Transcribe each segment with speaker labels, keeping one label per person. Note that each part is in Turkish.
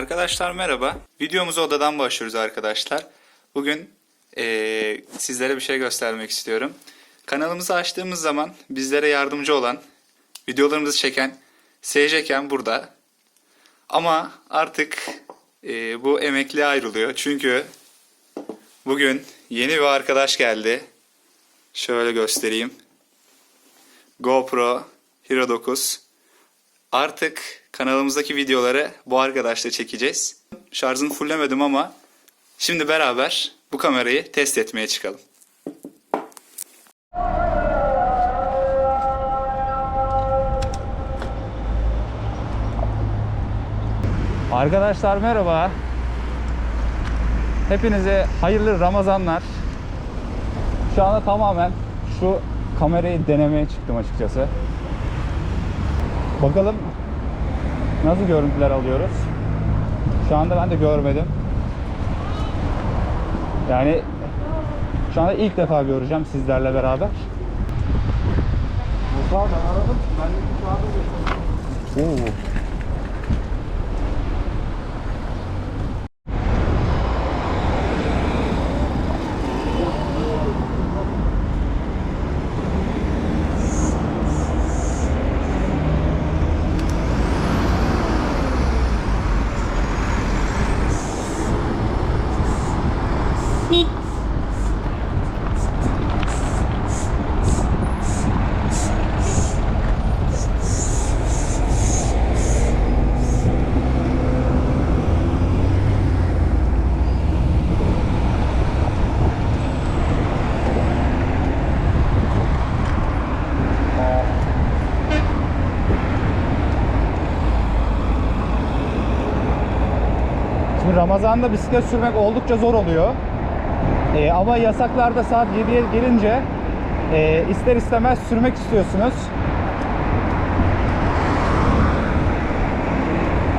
Speaker 1: Arkadaşlar merhaba. Videomuza odadan başlıyoruz arkadaşlar. Bugün eee, sizlere bir şey göstermek istiyorum. Kanalımızı açtığımız zaman bizlere yardımcı olan, videolarımızı çeken SJken burada. Ama artık eee, bu emekliye ayrılıyor. Çünkü bugün yeni bir arkadaş geldi. Şöyle göstereyim. GoPro Hero 9. Artık kanalımızdaki videoları bu arkadaşla çekeceğiz. Şarjını fulllemedim ama şimdi beraber bu kamerayı test etmeye çıkalım. Arkadaşlar merhaba. Hepinize hayırlı Ramazanlar. Şu anda tamamen şu kamerayı denemeye çıktım açıkçası. Bakalım nasıl görüntüler alıyoruz. Şu anda ben de görmedim. Yani şu anda ilk defa göreceğim sizlerle beraber.
Speaker 2: Musa ben aradım. Ben de geçtim.
Speaker 1: Oo. Ramazan'da bisiklet sürmek oldukça zor oluyor. Ee, ama yasaklarda saat 7'ye gelince e, ister istemez sürmek istiyorsunuz.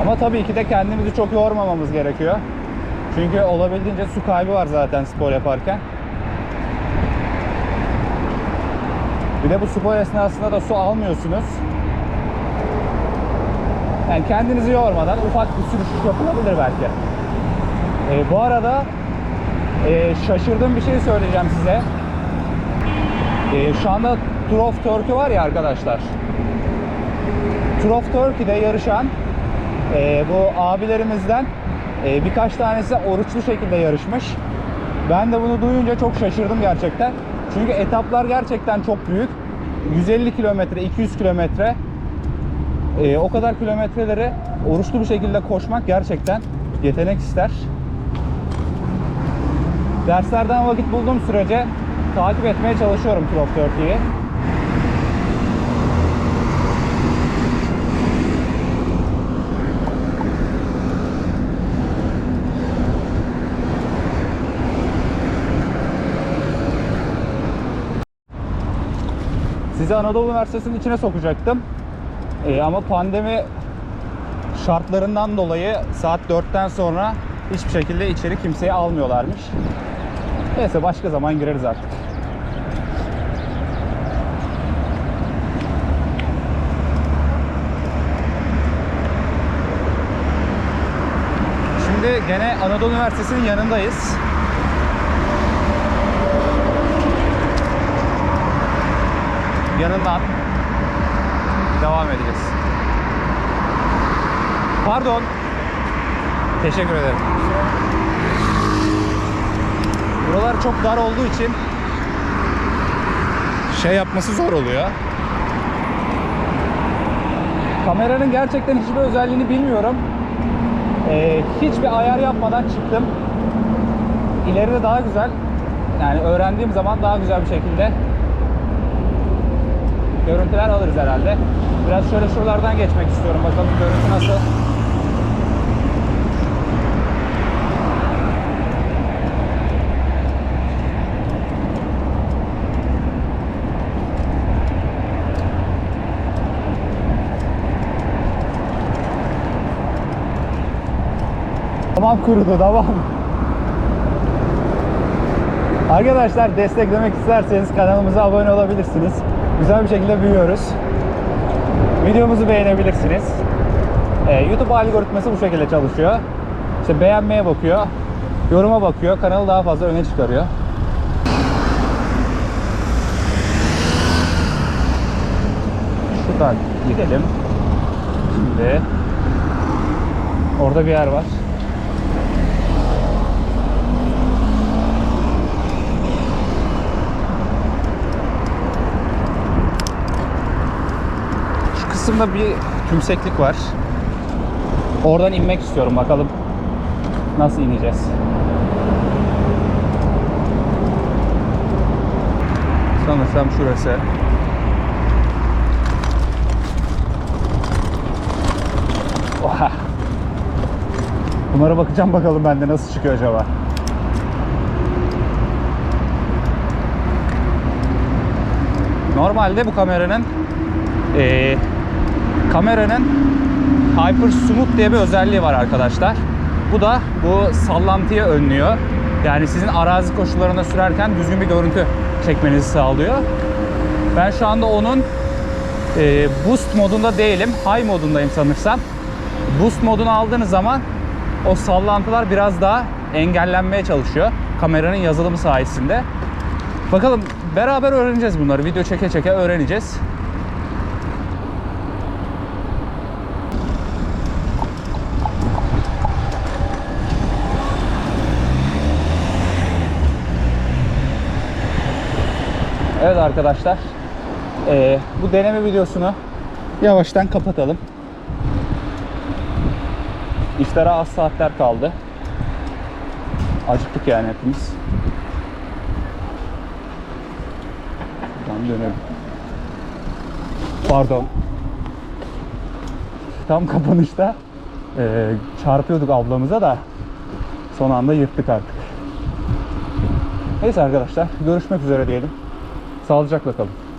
Speaker 1: Ama tabii ki de kendimizi çok yormamamız gerekiyor. Çünkü olabildiğince su kaybı var zaten spor yaparken. Bir de bu spor esnasında da su almıyorsunuz. Yani kendinizi yormadan ufak bir sürüş yapılabilir belki. Ee, bu arada e, şaşırdığım bir şey söyleyeceğim size. Ee, şu anda Tour of Turkey var ya arkadaşlar. Tour of Turkey'de yarışan e, bu abilerimizden e, birkaç tanesi oruçlu şekilde yarışmış. Ben de bunu duyunca çok şaşırdım gerçekten. Çünkü etaplar gerçekten çok büyük. 150 kilometre, 200 kilometre. E, o kadar kilometreleri oruçlu bir şekilde koşmak gerçekten yetenek ister. Derslerden vakit bulduğum sürece takip etmeye çalışıyorum of Turkey'yi. Sizi Anadolu Üniversitesi'nin içine sokacaktım. Ee, ama pandemi şartlarından dolayı saat 4'ten sonra hiçbir şekilde içeri kimseyi almıyorlarmış. Neyse başka zaman gireriz artık. Şimdi gene Anadolu Üniversitesi'nin yanındayız. Yanından devam edeceğiz. Pardon. Teşekkür ederim. Buralar çok dar olduğu için şey yapması zor oluyor. Kameranın gerçekten hiçbir özelliğini bilmiyorum. Ee, hiçbir ayar yapmadan çıktım. İleride daha güzel. Yani öğrendiğim zaman daha güzel bir şekilde görüntüler alırız herhalde. Biraz şöyle şuralardan geçmek istiyorum. Bakalım görüntü nasıl. Tamam kurudu tamam. Arkadaşlar desteklemek isterseniz kanalımıza abone olabilirsiniz. Güzel bir şekilde büyüyoruz. Videomuzu beğenebilirsiniz. Ee, YouTube algoritması bu şekilde çalışıyor. İşte beğenmeye bakıyor, yoruma bakıyor, kanalı daha fazla öne çıkarıyor. Şuradan gidelim. Şimdi orada bir yer var. Kısımda bir tümseklik var. Oradan inmek istiyorum bakalım nasıl ineceğiz. Sanırsam şurası. Oha. Bunlara bakacağım bakalım bende nasıl çıkıyor acaba. Normalde bu kameranın eee, kameranın Hyper Smooth diye bir özelliği var arkadaşlar. Bu da bu sallantıyı önlüyor. Yani sizin arazi koşullarında sürerken düzgün bir görüntü çekmenizi sağlıyor. Ben şu anda onun e, boost modunda değilim. High modundayım sanırsam. Boost modunu aldığınız zaman o sallantılar biraz daha engellenmeye çalışıyor. Kameranın yazılımı sayesinde. Bakalım beraber öğreneceğiz bunları. Video çeke çeke öğreneceğiz. Arkadaşlar. Ee, bu deneme videosunu yavaştan kapatalım. İftara az saatler kaldı. Acıktık yani hepimiz. Buradan dönelim. Pardon. Tam kapanışta ee, çarpıyorduk ablamıza da son anda yırttık artık. Neyse arkadaşlar görüşmek üzere diyelim. Sağlıcakla kalın.